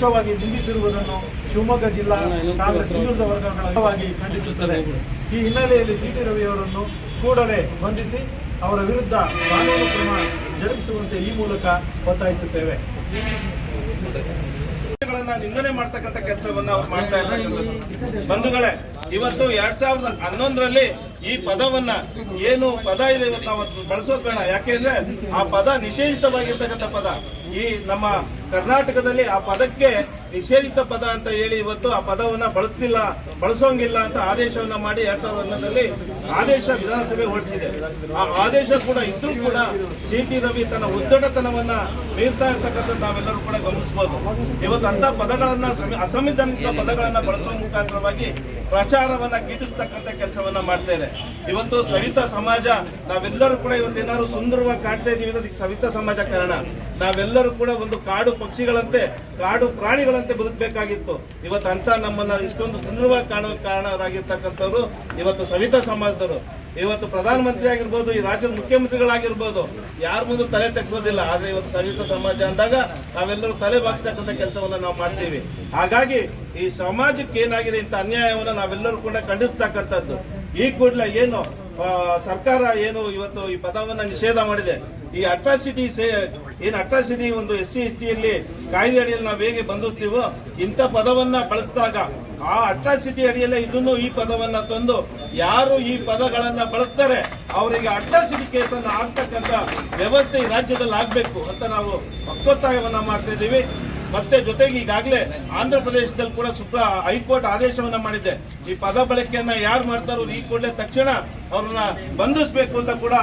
ಪರೋಕ್ಷವಾಗಿ ನಿಂದಿಸಿರುವುದನ್ನು ಶಿವಮೊಗ್ಗ ಜಿಲ್ಲಾ ಕಾಂಗ್ರೆಸ್ ಹಿಂದುಳಿದ ವರ್ಗಗಳವಾಗಿ ಖಂಡಿಸುತ್ತದೆ. ಈ ಹಿನ್ನೆಲೆಯಲ್ಲಿ ಸಿ ಟಿ ರವಿಯವರನ್ನು ಕೂಡಲೇ ಬಂಧಿಸಿ ಅವರ ವಿರುದ್ಧ ಕಾನೂನು ಕ್ರಮ ಜರುಗಿಸುವಂತೆ ಈ ಮೂಲಕ ಒತ್ತಾಯಿಸುತ್ತೇವೆ. ನಿಂದನೆ ಮಾಡ್ತಕ್ಕಂಥ ಕೆಲಸವನ್ನ ಅವ್ರು ಮಾಡ್ತಾ ಇರ್ತಕ್ಕಂಥದ್ದು ಬಂಧುಗಳೇ ಇವತ್ತು ಎರಡ್ ಸಾವಿರದ ಹನ್ನೊಂದರಲ್ಲಿ ಈ ಪದವನ್ನ ಏನು ಪದ ಇದೆ ಇವತ್ತು ನಾವು ಬಳಸೋದು ಬೇಡ. ಯಾಕೆಂದ್ರೆ ಆ ಪದ ನಿಷೇಧಿತವಾಗಿರ್ತಕ್ಕಂಥ ಪದ. ಈ ನಮ್ಮ ಕರ್ನಾಟಕದಲ್ಲಿ ಆ ಪದಕ್ಕೆ ನಿಷೇಧಿತ ಪದ ಅಂತ ಹೇಳಿ ಇವತ್ತು ಆ ಪದವನ್ನ ಬಳಸ್ತಿಲ್ಲ, ಬಳಸೋಂಗಿಲ್ಲ ಅಂತ ಆದೇಶವನ್ನ ಮಾಡಿ ಎರಡ್ ಸಾವಿರದ ಹನ್ನೊಂದರಲ್ಲಿ ಆದೇಶ ವಿಧಾನಸಭೆ ಹೊರಡಿಸಿದೆ. ಆ ಆದೇಶ ಕೂಡ ಇದ್ರೂ ಕೂಡ ಸಿ ಟಿ ರವಿ ತನ್ನ ಉದ್ದಟತನವನ್ನ ಮೀರ್ತಾ ಇರ್ತಕ್ಕಂಥ ನಾವೆಲ್ಲರೂ ಕೂಡ ಗಮನಿಸಬಹುದು ಇವತ್ತು ಅಂತ ಪದಗಳನ್ನ ಅಸಂವಿಧಾನಿಕ ಪದಗಳನ್ನ ಬಳಸೋ ಮುಖಾಂತರವಾಗಿ ಪ್ರಚಾರವನ್ನ ಗೀಟಿಸ್ತಕ್ಕಂಥ ಕೆಲಸವನ್ನ ಮಾಡ್ತಾ ಇದೆ. ಇವತ್ತು ಸವಿತಾ ಸಮಾಜ, ನಾವೆಲ್ಲರೂ ಕೂಡ ಇವತ್ತು ಏನಾದ್ರು ಸುಂದರವಾಗಿ ಕಾಣ್ತಾ ಇದೀವಿ ಅದಕ್ಕೆ ಸವಿತಾ ಸಮಾಜ ಕಾರಣ. ನಾವೆಲ್ಲರೂ ಕೂಡ ಒಂದು ಕಾಡು ಪಕ್ಷಿಗಳಂತೆ, ಕಾಡು ಪ್ರಾಣಿಗಳಂತೆ ಬದುಕಬೇಕಾಗಿತ್ತು. ಇವತ್ತು ಅಂತ ನಮ್ಮನ್ನ ಇಷ್ಟೊಂದು ಸುಂದರವಾಗಿ ಕಾಣುವ ಕಾರಣರಾಗಿರ್ತಕ್ಕಂಥವ್ರು ಇವತ್ತು ಸವಿತಾ ಸಮಾಜದವರು. ಇವತ್ತು ಪ್ರಧಾನಮಂತ್ರಿ ಆಗಿರ್ಬೋದು, ಈ ರಾಜ್ಯದ ಮುಖ್ಯಮಂತ್ರಿಗಳಾಗಿರ್ಬೋದು, ಯಾರ ಮುಂದೆ ತಲೆ ತೆಗ್ಸೋದಿಲ್ಲ. ಆದ್ರೆ ಇವತ್ತು ಸವಿತಾ ಸಮಾಜ ಅಂದಾಗ ನಾವೆಲ್ಲರೂ ತಲೆ ಬಾಗಿಸ್ತಕ್ಕಂಥ ಕೆಲಸವನ್ನ ನಾವು ಮಾಡ್ತೀವಿ. ಹಾಗಾಗಿ ಈ ಸಮಾಜಕ್ಕೆ ಏನಾಗಿದೆ ಇಂಥ ಅನ್ಯಾಯವನ್ನ ನಾವೆಲ್ಲರೂ ಕೂಡ ಖಂಡಿಸ್ತಕ್ಕಂಥದ್ದು. ಈ ಕೂಡಲೇ ಏನು ಸರ್ಕಾರ ಏನು ಇವತ್ತು ಈ ಪದವನ್ನು ನಿಷೇಧ ಮಾಡಿದೆ. ಈ ಅಟ್ರಾಸಿಟಿ ಏನು ಅಟ್ರಾಸಿಟಿ ಒಂದು ಎಸ್ ಸಿ ಎಸ್ ಟಿಯಲ್ಲಿ ಕಾಯ್ದೆ ಅಡಿಯಲ್ಲಿ ನಾವು ಹೇಗೆ ಬಂಧಿಸ್ತೀವೋ ಇಂಥ ಪದವನ್ನ ಬಳಸಿದಾಗ ಆ ಅಟ್ರಾಸಿಟಿ ಅಡಿಯಲ್ಲೇ ಇದನ್ನು ಈ ಪದವನ್ನ ತಂದು ಯಾರು ಈ ಪದಗಳನ್ನ ಬಳಸ್ತಾರೆ, ಅವರಿಗೆ ಅಟ್ರಾಸಿಟಿ ಕೇಸನ್ನ ಆಗ್ತಕ್ಕಂಥ ವ್ಯವಸ್ಥೆ ಈ ರಾಜ್ಯದಲ್ಲಿ ಆಗಬೇಕು ಅಂತ ನಾವು ಒಕ್ಕೊತ್ತಾಯವನ್ನ ಮಾಡ್ತಾ ಇದ್ದೀವಿ. ಮತ್ತೆ ಜೊತೆಗೆ ಈಗಾಗಲೇ ಆಂಧ್ರ ಪ್ರದೇಶದಲ್ಲಿ ಕೂಡ ಸುಪ್ರ ಹೈಕೋರ್ಟ್ ಆದೇಶವನ್ನ ಮಾಡಿದೆ. ಈ ಪದ ಬಳಕೆಯನ್ನ ಯಾರು ಮಾಡ್ತಾರೋ ಈ ಕೂಡಲೇ ತಕ್ಷಣ ಅವ್ರನ್ನ ಬಂಧಿಸಬೇಕು ಅಂತ ಕೂಡ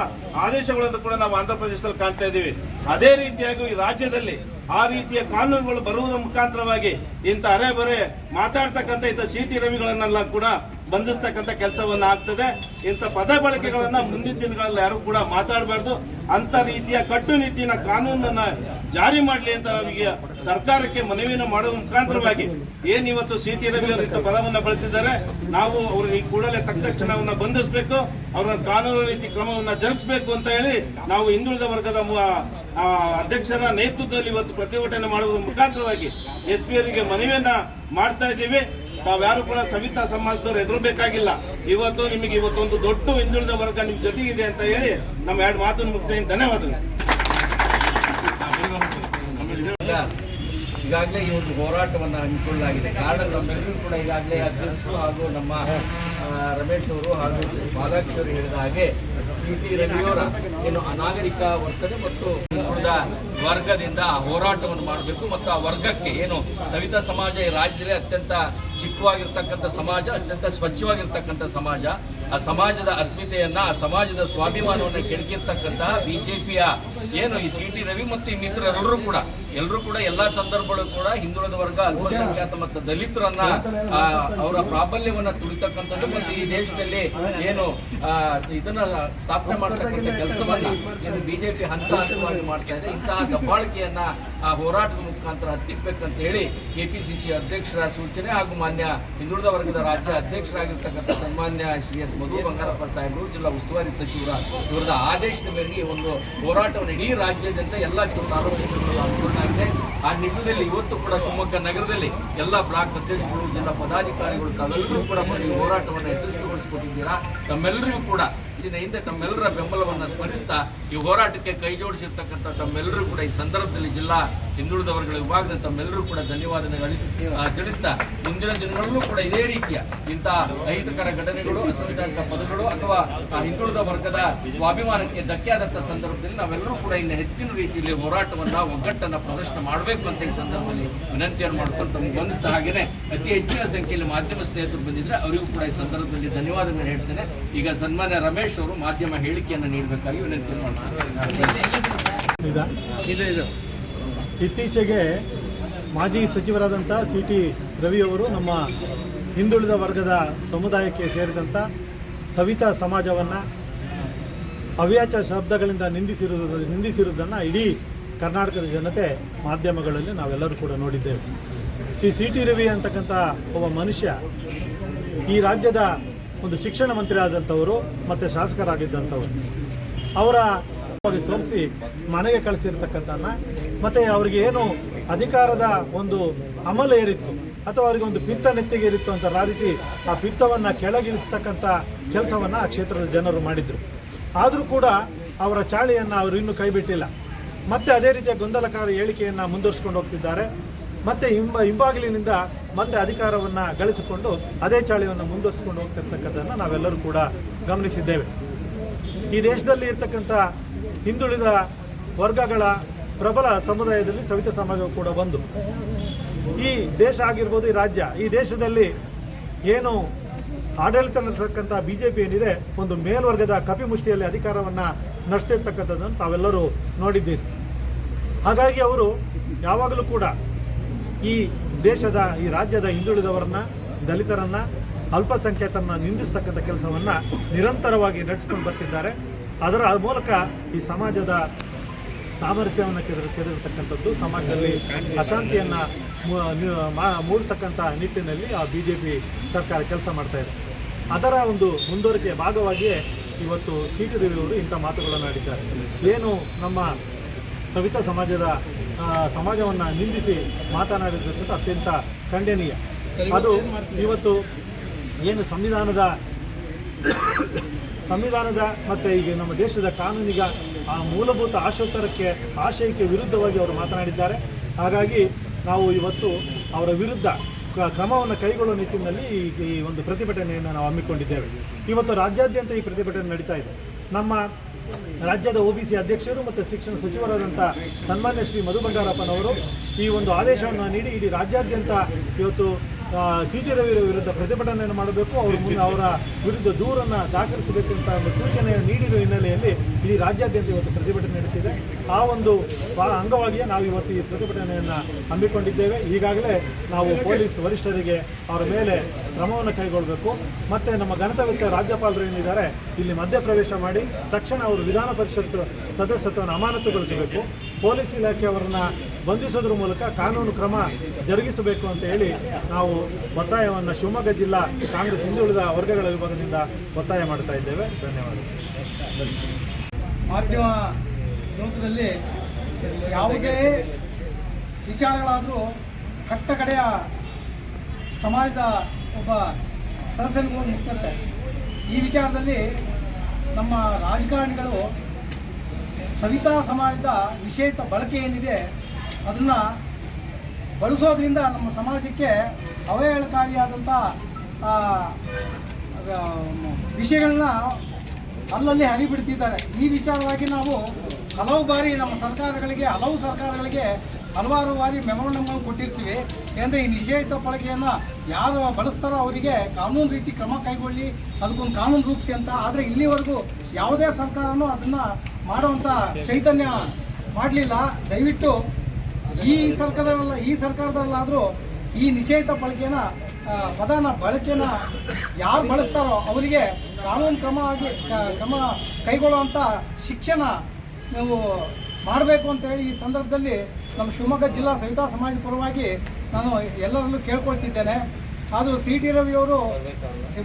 ಆದೇಶಗಳನ್ನು ಕೂಡ ನಾವು ಆಂಧ್ರ ಪ್ರದೇಶದಲ್ಲಿ ಕಾಣ್ತಾ ಇದ್ದೀವಿ. ಅದೇ ರೀತಿಯಾಗಿ ಈ ರಾಜ್ಯದಲ್ಲಿ ಆ ರೀತಿಯ ಕಾನೂನುಗಳು ಬರುವುದರ ಮುಖಾಂತರವಾಗಿ ಇಂಥ ಅರೆ ಬರೆ ಮಾತಾಡ್ತಕ್ಕಂಥ ಇಂಥ ಸಿ ಟಿ ರವಿಗಳನ್ನೆಲ್ಲ ಕೂಡ ಬಂಧಿಸ್ತಕ್ಕಂಥ ಕೆಲಸವನ್ನ ಆಗ್ತದೆ. ಇಂಥ ಪದ ಬಳಕೆಗಳನ್ನ ಮುಂದಿನ ದಿನಗಳಲ್ಲಿ ಯಾರು ಕೂಡ ಮಾತಾಡಬಾರ್ದು. ಅಂತ ರೀತಿಯ ಕಟ್ಟುನಿಟ್ಟಿನ ಕಾನೂನನ್ನ ಜಾರಿ ಮಾಡಲಿ ಅಂತ ಅವರಿಗೆ ಸರ್ಕಾರಕ್ಕೆ ಮನವಿಯನ್ನು ಮಾಡುವ ಮುಖಾಂತರವಾಗಿ ಏನ್ ಇವತ್ತು ಸಿ ಟಿ ರವಿ ಅವರು ಪದವನ್ನ ಬಳಸಿದ್ದಾರೆ, ನಾವು ಅವ್ರಿಗೆ ಕೂಡಲೇ ಕೂಡಲೇ ತಕ್ಷಣವನ್ನ ಬಂಧಿಸಬೇಕು ಅವರ ಕಾನೂನು ರೀತಿ ಕ್ರಮವನ್ನ ಜರುಗಿಸಬೇಕು ಅಂತ ಹೇಳಿ ನಾವು ಹಿಂದುಳಿದ ವರ್ಗದ ಅಧ್ಯಕ್ಷರ ನೇತೃತ್ವದಲ್ಲಿ ಇವತ್ತು ಪ್ರತಿಭಟನೆ ಮಾಡುವ ಮುಖಾಂತರವಾಗಿ ಎಸ್ ಪಿ ಅವರಿಗೆ ಮನವಿಯನ್ನ ಮಾಡ್ತಾ ಇದ್ದೀವಿ. ತಾವ್ಯಾರು ಕೂಡ ಸವಿತಾ ಸಮಾಜದವ್ರು ಹೆದರಬೇಕಾಗಿಲ್ಲ. ಇವತ್ತು ನಿಮಗೆ ಇವತ್ತೊಂದು ದೊಡ್ಡ ಹಿಂದುಳಿದ ವರ್ಗ ನಿಮ್ ಜೊತೆಗಿದೆ ಅಂತ ಹೇಳಿ ನಮ್ಮ ಎರಡು ಮಾತನ್ನು ಮುಗಿಸ್ತೇನೆ. ಧನ್ಯವಾದಗಳು. ಈಗಾಗಲೇ ಈ ಒಂದು ಹೋರಾಟವನ್ನು ಹಮ್ಮಿಕೊಳ್ಳಲಾಗಿದೆ. ಕಾರಣ ನಮ್ಮೆಲ್ಲರೂ ಕೂಡ ಈಗಾಗಲೇ ಅಧ್ಯಕ್ಷರು ಹಾಗೂ ನಮ್ಮ ರಮೇಶ್ ಅವರು ಹಾಗೂ ಬಾಲಾಕ್ಷಿ ಅವರು ಹೇಳಿದ ಹಾಗೆ ಸಿ ಟಿ ರವಿಯವರ ಏನು ಅನಾಗರಿಕ ವರ್ತನೆ ಮತ್ತು ವರ್ಗದಿಂದ ಆ ಹೋರಾಟವನ್ನು ಮಾಡಬೇಕು ಮತ್ತು ಆ ವರ್ಗಕ್ಕೆ ಏನು ಸವಿತಾ ಸಮಾಜ ಈ ರಾಜ್ಯದಲ್ಲಿ ಅತ್ಯಂತ ಚಿಕ್ಕವಾಗಿರ್ತಕ್ಕಂಥ ಸಮಾಜ, ಅತ್ಯಂತ ಸ್ವಚ್ಛವಾಗಿರ್ತಕ್ಕಂಥ ಸಮಾಜ, ಆ ಸಮಾಜದ ಅಸ್ಮಿತೆಯನ್ನ, ಆ ಸಮಾಜದ ಸ್ವಾಭಿಮಾನವನ್ನು ಕೆಣಕಿರ್ತಕ್ಕಂತಹ ಬಿಜೆಪಿಯ ಏನು ಈ ಸಿ ಟಿ ರವಿ ಮತ್ತು ಇನ್ನಿತರೆಲ್ಲರೂ ಕೂಡ ಎಲ್ಲರೂ ಕೂಡ ಎಲ್ಲಾ ಸಂದರ್ಭಗಳು ಕೂಡ ಹಿಂದುಳಿದ ವರ್ಗ ಅಲ್ಪಸಂಖ್ಯಾತ ಮತ್ತು ದಲಿತರನ್ನ ಅವರ ಪ್ರಾಬಲ್ಯವನ್ನ ತುಳಿತಕ್ಕಂಥದ್ದು ಮತ್ತು ಈ ದೇಶದಲ್ಲಿ ಏನು ಆ, ಇದನ್ನ ಸ್ಥಾಪನೆ ಮಾಡ್ತಕ್ಕಂಥ ಕೆಲಸವನ್ನ ಏನು ಬಿಜೆಪಿ ಹಂತ ಹಂತವಾಗಿ ಮಾಡ್ತಾ ಇದೆ. ಇಂತಹ ದಬ್ಬಾಳಿಕೆಯನ್ನ ಆ ಹೋರಾಟದ ಮುಖಾಂತರ ಹತ್ತಿಕ್ಕಬೇಕಂತ ಹೇಳಿ ಕೆ ಪಿ ಸಿ ಸಿ ಅಧ್ಯಕ್ಷರ ಸೂಚನೆ ಹಾಗೂ ಮಾನ್ಯ ಹಿಂದುಳಿದ ವರ್ಗದ ರಾಜ್ಯ ಅಧ್ಯಕ್ಷರಾಗಿರ್ತಕ್ಕಂಥ ಸನ್ಮಾನ್ಯ ಶ್ರೀ ಎಸ್ ಮಧು ಬಂಗಾರಪ್ಪ ಸಾಹೇಬರು, ಜಿಲ್ಲಾ ಉಸ್ತುವಾರಿ ಸಚಿವರ ಇವರದ ಆದೇಶದ ಮೇರೆಗೆ ಒಂದು ಹೋರಾಟವನ್ನು ಇಡೀ ರಾಜ್ಯಾದ್ಯಂತ ಎಲ್ಲ ಆಗಿದೆ. ಆ ನಿಟ್ಟಿನಲ್ಲಿ ಇವತ್ತು ಕೂಡ ಶಿವಮೊಗ್ಗ ನಗರದಲ್ಲಿ ಎಲ್ಲ ಬ್ಲಾಕ್ ಅಧ್ಯಕ್ಷರು, ಜಿಲ್ಲಾ ಪದಾಧಿಕಾರಿಗಳು ತಾವೆಲ್ಲರೂ ಕೂಡ ಹೋರಾಟವನ್ನು ಈ ಯಶಸ್ವಿಗೊಳಿಸಿಕೊಟ್ಟಿದ್ದೀರಾ ತಮ್ಮೆಲ್ಲರಿಗೂ ಕೂಡ ಹಿಂದೆ ತಮ್ಮೆಲ್ಲರ ಬೆಂಬಲವನ್ನು ಸ್ಮರಿಸ್ತಾ ಈ ಹೋರಾಟಕ್ಕೆ ಕೈ ಜೋಡಿಸಿರ್ತಕ್ಕಂಥ ತಮ್ಮೆಲ್ಲರೂ ಕೂಡ ಈ ಸಂದರ್ಭದಲ್ಲಿ ಜಿಲ್ಲಾ ಹಿಂದುಳಿದ ವರ್ಗಗಳ ವಿಭಾಗದ ತಮ್ಮೆಲ್ಲರೂ ಕೂಡ ಧನ್ಯವಾದ ತಿಳಿಸ್ತಾ ಮುಂದಿನ ದಿನಗಳಲ್ಲೂ ಕೂಡ ಇದೇ ರೀತಿಯ ಇಂತಹ ಅಹಿತಕರ ಘಟನೆಗಳು ಅಸಂವಿಧಾನಿಕ ಪದಗಳು ಅಥವಾ ಹಿಂದುಳಿದ ವರ್ಗದ ಸ್ವಾಭಿಮಾನಕ್ಕೆ ಧಕ್ಕೆ ಆದಂಥ ಸಂದರ್ಭದಲ್ಲಿ ನಾವೆಲ್ಲರೂ ಕೂಡ ಇನ್ನು ಹೆಚ್ಚಿನ ರೀತಿಯಲ್ಲಿ ಹೋರಾಟವನ್ನ, ಒಗ್ಗಟ್ಟನ್ನ ಪ್ರದರ್ಶನ ಮಾಡಬೇಕು ಅಂತ ಈ ಸಂದರ್ಭದಲ್ಲಿ ವಿನಂತಿಯನ್ನು ಮಾಡ್ಕೊಂಡು ತಮಗೆ ಗಮನಿಸಿದ ಹಾಗೇನೆ ಅತಿ ಹೆಚ್ಚಿನ ಸಂಖ್ಯೆಯಲ್ಲಿ ಮಾಧ್ಯಮ ಸ್ನೇಹಿತರು ಬಂದಿದ್ರೆ ಅವರಿಗೂ ಕೂಡ ಈ ಸಂದರ್ಭದಲ್ಲಿ ಧನ್ಯವಾದಗಳನ್ನು ಹೇಳ್ತೇನೆ. ಈಗ ಸನ್ಮಾನ್ಯ ರಮೇಶ್ ಅವರು ಮಾಧ್ಯಮ ಹೇಳಿಕೆಯನ್ನು ನೀಡಬೇಕಾಗಿ ವಿನಂತಿ ಮಾಡ್ತಾರೆ ಇದು ಇದು. ಇತ್ತೀಚೆಗೆ ಮಾಜಿ ಸಚಿವರಾದಂಥ ಸಿ ಟಿ ರವಿಯವರು ನಮ್ಮ ಹಿಂದುಳಿದ ವರ್ಗದ ಸಮುದಾಯಕ್ಕೆ ಸೇರಿದಂಥ ಸವಿತಾ ಸಮಾಜವನ್ನು ಅವ್ಯಾಚ ಶಬ್ದಗಳಿಂದ ನಿಂದಿಸಿರುವುದು ನಿಂದಿಸಿರುವುದನ್ನು ಇಡೀ ಕರ್ನಾಟಕದ ಜನತೆ ಮಾಧ್ಯಮಗಳಲ್ಲಿ ನಾವೆಲ್ಲರೂ ಕೂಡ ನೋಡಿದ್ದೇವೆ. ಈ ಸಿ ಟಿ ರವಿ ಅಂತಕ್ಕಂಥ ಒಬ್ಬ ಮನುಷ್ಯ ಈ ರಾಜ್ಯದ ಒಂದು ಶಿಕ್ಷಣ ಮಂತ್ರಿ ಆದಂಥವರು ಮತ್ತು ಶಾಸಕರಾಗಿದ್ದಂಥವ್ರು. ಅವರ ಸೋಲಿಸಿ ಮನೆಗೆ ಕಳಿಸಿರ್ತಕ್ಕಂಥನ್ನ ಮತ್ತೆ ಅವರಿಗೆ ಏನು ಅಧಿಕಾರದ ಒಂದು ಅಮಲ ಏರಿತ್ತು ಅಥವಾ ಅವರಿಗೆ ಒಂದು ಪಿತ್ತ ನೆತ್ತಿಗೆ ಇರಿತ್ತು ಅಂತ ರೀತಿ ಆ ಪಿತ್ತವನ್ನು ಕೆಳಗಿಳಿಸ್ತಕ್ಕಂಥ ಕೆಲಸವನ್ನು ಆ ಕ್ಷೇತ್ರದ ಜನರು ಮಾಡಿದರು. ಆದರೂ ಕೂಡ ಅವರ ಚಾಳಿಯನ್ನು ಅವರು ಇನ್ನೂ ಕೈಬಿಟ್ಟಿಲ್ಲ. ಮತ್ತೆ ಅದೇ ರೀತಿಯ ಗೊಂದಲಕಾರ ಹೇಳಿಕೆಯನ್ನು ಮುಂದುವರಿಸಿಕೊಂಡು ಹೋಗ್ತಿದ್ದಾರೆ. ಮತ್ತೆ ಹಿಂಬ ಹಿಂಬಾಗಿಲಿನಿಂದ ಮತ್ತೆ ಅಧಿಕಾರವನ್ನು ಗಳಿಸಿಕೊಂಡು ಅದೇ ಚಾಳಿಯನ್ನು ಮುಂದುವರಿಸಿಕೊಂಡು ಹೋಗ್ತಿರ್ತಕ್ಕಂಥದ್ದನ್ನು ನಾವೆಲ್ಲರೂ ಕೂಡ ಗಮನಿಸಿದ್ದೇವೆ. ಈ ದೇಶದಲ್ಲಿ ಇರ್ತಕ್ಕಂಥ ಹಿಂದುಳಿದ ವರ್ಗಗಳ ಪ್ರಬಲ ಸಮುದಾಯದಲ್ಲಿ ಸವಿತಾ ಸಮಾಜವು ಕೂಡ ಬಂದು, ಈ ದೇಶ ಆಗಿರ್ಬೋದು ಈ ರಾಜ್ಯ, ಈ ದೇಶದಲ್ಲಿ ಏನು ಆಡಳಿತ ನಡೆಸತಕ್ಕಂಥ ಬಿ ಜೆ ಪಿ ಏನಿದೆ, ಒಂದು ಮೇಲ್ವರ್ಗದ ಕಪಿಮುಷ್ಟಿಯಲ್ಲಿ ಅಧಿಕಾರವನ್ನು ನಡೆಸ್ತಿರ್ತಕ್ಕಂಥದ್ದನ್ನು ತಾವೆಲ್ಲರೂ ನೋಡಿದ್ದೀರಿ. ಹಾಗಾಗಿ ಅವರು ಯಾವಾಗಲೂ ಕೂಡ ಈ ದೇಶದ, ಈ ರಾಜ್ಯದ ಹಿಂದುಳಿದವರನ್ನ, ದಲಿತರನ್ನ, ಅಲ್ಪಸಂಖ್ಯಾತರನ್ನ ನಿಂದಿಸ್ತಕ್ಕಂಥ ಕೆಲಸವನ್ನ ನಿರಂತರವಾಗಿ ನಡೆಸ್ಕೊಂಡು ಬರ್ತಿದ್ದಾರೆ. ಅದರ ಮೂಲಕ ಈ ಸಮಾಜದ ಸಾಮರಸ್ಯವನ್ನು ಕೆದರ, ಕೆದರ್ತಕ್ಕಂಥದ್ದು, ಸಮಾಜದಲ್ಲಿ ಅಶಾಂತಿಯನ್ನು ಮೂಡ್ತಕ್ಕಂಥ ನಿಟ್ಟಿನಲ್ಲಿ ಆ ಬಿ ಜೆ ಪಿ ಸರ್ಕಾರ ಕೆಲಸ ಮಾಡ್ತಾ ಇದೆ. ಅದರ ಒಂದು ಮುಂದುವರಿಕೆಯ ಭಾಗವಾಗಿಯೇ ಇವತ್ತು ಸಿ ಟಿ ರವಿಯವರು ಇಂಥ ಮಾತುಗಳನ್ನು ಆಡಿದ್ದಾರೆ. ಏನು ನಮ್ಮ ಸವಿತಾ ಸಮಾಜದ ಸಮಾಜವನ್ನು ನಿಂದಿಸಿ ಮಾತನಾಡಿರ್ತಕ್ಕಂಥ ಅತ್ಯಂತ ಖಂಡನೀಯ. ಅದು ಇವತ್ತು ಏನು ಸಂವಿಧಾನದ ಸಂವಿಧಾನದ ಮತ್ತು ಈಗ ನಮ್ಮ ದೇಶದ ಕಾನೂನಿಗ ಆ ಮೂಲಭೂತ ಆಶೋತ್ತರಕ್ಕೆ ಆಶಯಕ್ಕೆ ವಿರುದ್ಧವಾಗಿ ಅವರು ಮಾತನಾಡಿದ್ದಾರೆ. ಹಾಗಾಗಿ ನಾವು ಇವತ್ತು ಅವರ ವಿರುದ್ಧ ಕ್ರಮವನ್ನು ಕೈಗೊಳ್ಳುವ ನಿಟ್ಟಿನಲ್ಲಿ ಈ ಒಂದು ಪ್ರತಿಭಟನೆಯನ್ನು ನಾವು ಹಮ್ಮಿಕೊಂಡಿದ್ದೇವೆ. ಇವತ್ತು ರಾಜ್ಯಾದ್ಯಂತ ಈ ಪ್ರತಿಭಟನೆ ನಡೀತಾ ಇದೆ. ನಮ್ಮ ರಾಜ್ಯದ ಒ ಬಿ ಸಿ ಅಧ್ಯಕ್ಷರು ಮತ್ತು ಶಿಕ್ಷಣ ಸಚಿವರಾದಂಥ ಸನ್ಮಾನ್ಯ ಶ್ರೀ ಮಧು ಬಂಗಾರಪ್ಪನವರು ಈ ಒಂದು ಆದೇಶವನ್ನು ನೀಡಿ ಇಡೀ ರಾಜ್ಯಾದ್ಯಂತ ಇವತ್ತು ಸಿ ಟಿ ರವಿ ವಿರುದ್ಧ ಪ್ರತಿಭಟನೆಯನ್ನು ಮಾಡಬೇಕು. ಅವರ ಮುಂದೆ ಅವರ ವಿರುದ್ಧ ದೂರನ್ನು ದಾಖಲಿಸಬೇಕಂತ ಒಂದು ಸೂಚನೆಯನ್ನು ನೀಡಿರುವ ಹಿನ್ನೆಲೆಯಲ್ಲಿ ಇಡೀ ರಾಜ್ಯಾದ್ಯಂತ ಇವತ್ತು ಪ್ರತಿಭಟನೆ ನಡೆಸಿದೆ ಆ ಒಂದು ಅಂಗವಾಗಿಯೇ ನಾವು ಇವತ್ತು ಈ ಪ್ರತಿಭಟನೆಯನ್ನು ಹಮ್ಮಿಕೊಂಡಿದ್ದೇವೆ. ಈಗಾಗಲೇ ನಾವು ಪೊಲೀಸ್ ವರಿಷ್ಠರಿಗೆ ಅವರ ಮೇಲೆ ಕ್ರಮವನ್ನು ಕೈಗೊಳ್ಳಬೇಕು. ಮತ್ತು ನಮ್ಮ ಗಣತವ್ಯಕ್ತ ರಾಜ್ಯಪಾಲರು ಏನಿದ್ದಾರೆ, ಇಲ್ಲಿ ಮಧ್ಯಪ್ರವೇಶ ಮಾಡಿ, ತಕ್ಷಣ ಅವರು ವಿಧಾನ ಪರಿಷತ್ ಸದಸ್ಯತ್ವವನ್ನು ಅಮಾನತುಗೊಳಿಸಬೇಕು. ಪೊಲೀಸ್ ಇಲಾಖೆಯವರನ್ನ ಬಂಧಿಸೋದ್ರ ಮೂಲಕ ಕಾನೂನು ಕ್ರಮ ಜರುಗಿಸಬೇಕು ಅಂತ ಹೇಳಿ ನಾವು ಒತ್ತಾಯವನ್ನು ಶಿವಮೊಗ್ಗ ಜಿಲ್ಲಾ ಕಾಂಗ್ರೆಸ್ ಹಿಂದುಳಿದ ವರ್ಗಗಳ ವಿಭಾಗದಿಂದ ಒತ್ತಾಯ ಮಾಡ್ತಾ ಇದ್ದೇವೆ. ಧನ್ಯವಾದಗಳು. ಮಾಧ್ಯಮ ಲೋಕದಲ್ಲಿ ಯಾವುದೇ ವಿಚಾರಗಳಾದರೂ ಕಟ್ಟ ಕಡೆಯ ಸಮಾಜದ ಒಬ್ಬ ಸದಸ್ಯನಿಗೂ ಮುಟ್ಟುತ್ತೆ ಈ ವಿಚಾರದಲ್ಲಿ ನಮ್ಮ ರಾಜಕಾರಣಿಗಳು ಸವಿತಾ ಸಮಾಜದ ನಿಷೇಧ ಬಳಕೆ ಏನಿದೆ ಅದನ್ನು ಬಳಸೋದ್ರಿಂದ ನಮ್ಮ ಸಮಾಜಕ್ಕೆ ಅವಹೇಳಕಾರಿಯಾದಂಥ ವಿಷಯಗಳನ್ನ ಅಲ್ಲಲ್ಲಿ ಹರಿಬಿಡ್ತಿದ್ದಾರೆ. ಈ ವಿಚಾರವಾಗಿ ನಾವು ಹಲವು ಬಾರಿ ನಮ್ಮ ಸರ್ಕಾರಗಳಿಗೆ, ಹಲವು ಸರ್ಕಾರಗಳಿಗೆ ಹಲವಾರು ಬಾರಿ ಮೆಮೊರಂಡಮ್ಗಳನ್ನು ಕೊಟ್ಟಿರ್ತೀವಿ. ಏಕೆಂದರೆ ಈ ನಿಷೇಧಿತ ಬಳಕೆಯನ್ನು ಯಾರು ಬಳಸ್ತಾರೋ ಅವರಿಗೆ ಕಾನೂನು ರೀತಿ ಕ್ರಮ ಕೈಗೊಳ್ಳಿ, ಅದಕ್ಕೊಂದು ಕಾನೂನು ರೂಪಿಸಿ ಅಂತ. ಆದರೆ ಇಲ್ಲಿವರೆಗೂ ಯಾವುದೇ ಸರ್ಕಾರನೂ ಅದನ್ನು ಮಾಡುವಂಥ ಚೈತನ್ಯ ಮಾಡಲಿಲ್ಲ. ದಯವಿಟ್ಟು ಈ ಸರ್ಕಾರದಲ್ಲ, ಈ ಸರ್ಕಾರದಲ್ಲಾದರೂ ಈ ನಿಷೇಧ ಬಳಕೆನ ಪದನ ಬಳಕೆನ ಯಾರು ಬಳಸ್ತಾರೋ ಅವರಿಗೆ ಕಾನೂನು ಕ್ರಮ ಆಗಿ ಕ್ರಮ ಕೈಗೊಳ್ಳುವಂಥ ಶಿಕ್ಷಣ ನೀವು ಮಾಡಬೇಕು ಅಂತ ಹೇಳಿ ಈ ಸಂದರ್ಭದಲ್ಲಿ ನಮ್ಮ ಶಿವಮೊಗ್ಗ ಜಿಲ್ಲಾ ಸವಿತಾ ಸಮಾಜ ಪರವಾಗಿ ನಾನು ಎಲ್ಲರಲ್ಲೂ ಕೇಳ್ಕೊಳ್ತಿದ್ದೇನೆ. ಆದರೂ ಸಿ ಟಿ ರವಿಯವರು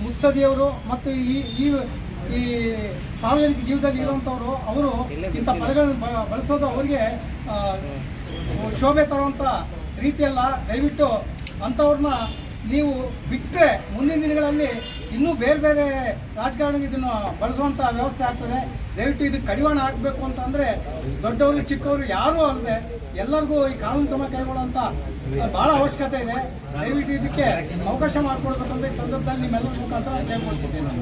ಮುತ್ಸದಿಯವರು ಮತ್ತು ಈ ಈ ಈ ಸಾರ್ವಜನಿಕ ಜೀವನದಲ್ಲಿ ಇರುವಂಥವ್ರು ಅವರು ಇಂಥ ಪದಗಳನ್ನು ಬಳಸೋದು ಅವರಿಗೆ ಶೋಭೆ ತರುವಂಥ ರೀತಿಯಲ್ಲ. ದಯವಿಟ್ಟು ಅಂಥವ್ರನ್ನ ನೀವು ಬಿಟ್ಟರೆ ಮುಂದಿನ ದಿನಗಳಲ್ಲಿ ಇನ್ನೂ ಬೇರೆ ಬೇರೆ ರಾಜಕಾರಣಿಗೆ ಇದನ್ನು ಬಳಸುವಂಥ ವ್ಯವಸ್ಥೆ ಆಗ್ತದೆ. ದಯವಿಟ್ಟು ಇದಕ್ಕೆ ಕಡಿವಾಣ ಹಾಕಬೇಕು ಅಂತಂದರೆ ದೊಡ್ಡವರು ಚಿಕ್ಕವರು ಯಾರೂ ಅಲ್ಲದೆ ಎಲ್ಲರಿಗೂ ಈ ಕಾನೂನು ಕ್ರಮ ಕೈಗೊಳ್ಳುವಂಥ ಭಾಳ ಅವಶ್ಯಕತೆ ಇದೆ. ದಯವಿಟ್ಟು ಇದಕ್ಕೆ ಅವಕಾಶ ಮಾಡಿಕೊಡ್ಬೇಕಂತ ಈ ಸಂದರ್ಭದಲ್ಲಿ ನಿಮ್ಮೆಲ್ಲರ ಮುಖಾಂತರ ಕೇಳ್ಕೊಳ್ತಿದ್ದೇನೆ.